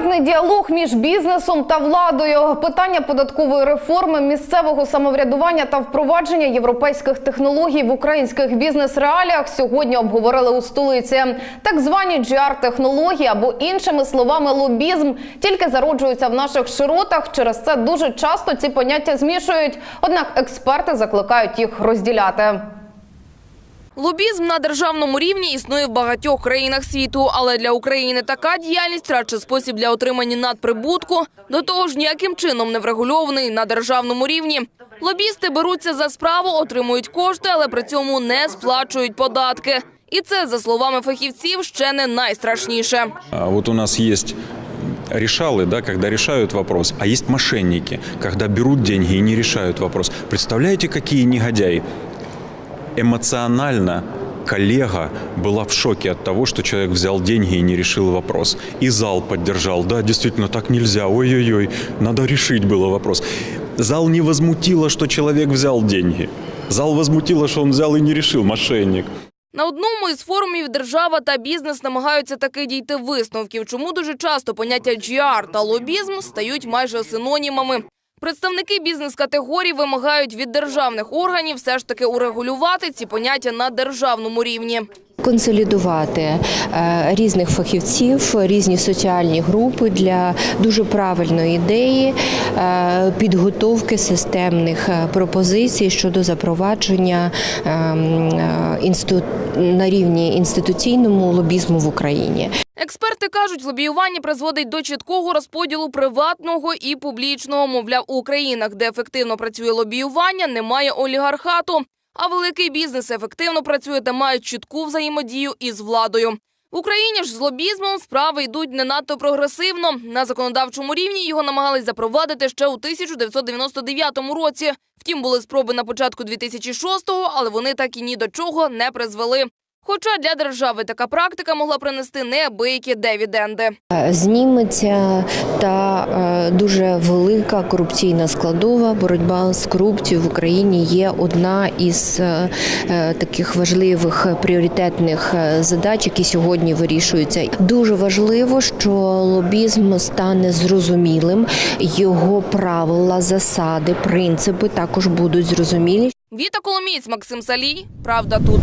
Ефективний діалог між бізнесом та владою, питання податкової реформи, місцевого самоврядування та впровадження європейських технологій в українських бізнес-реаліях сьогодні обговорили у столиці. Так звані GR-технології або іншими словами лобізм тільки зароджуються в наших широтах. Через це дуже часто ці поняття змішують. Однак експерти закликають їх розділяти. Лобізм на державному рівні існує в багатьох країнах світу, але для України така діяльність радше спосіб для отримання надприбутку, до того ж ніяким чином не врегульований на державному рівні. Лобісти беруться за справу, отримують кошти, але при цьому не сплачують податки. І це, за словами фахівців, ще не найстрашніше. А Вот у нас есть решалы, да, когда решают вопрос, а есть мошенники, когда берут деньги и не решают вопрос. Представляете, какие негодяи? Эмоционально коллега была в шоке от того, что человек взял деньги и не решил вопрос. И зал поддержал. Да, действительно, так нельзя. Ой-ой-ой, надо решить было вопрос. Зал не возмутило, что человек взял деньги. Зал возмутило, что он взял и не решил, мошенник. На одному із форумів держава та бізнес намагаються таки дійти висновків, чому дуже часто поняття GR та лобізм стають майже синонімами. Представники бізнес-категорій вимагають від державних органів все ж таки урегулювати ці поняття на державному рівні. Консолідувати е, різних фахівців, різні соціальні групи для дуже правильної ідеї е, підготовки системних е, пропозицій щодо запровадження е, м, е, інститу- на рівні інституційному лобізму в Україні. Експерти кажуть, лобіювання призводить до чіткого розподілу приватного і публічного. Мовляв, у країнах, де ефективно працює лобіювання, немає олігархату. А великий бізнес ефективно працює та має чітку взаємодію із владою. В Україні ж з лобізмом справи йдуть не надто прогресивно. На законодавчому рівні його намагались запровадити ще у 1999 році. Втім, були спроби на початку 2006-го, але вони так і ні до чого не призвели. Хоча для держави така практика могла принести неабиякі дивіденди. Зніметься та е, дуже велика корупційна складова. Боротьба з корупцією в Україні є одна із е, е, таких важливих пріоритетних е, задач, які сьогодні вирішуються. Дуже важливо, що лобізм стане зрозумілим. Його правила, засади, принципи також будуть зрозумілі. Віта Коломієць, Максим Салій. Правда тут.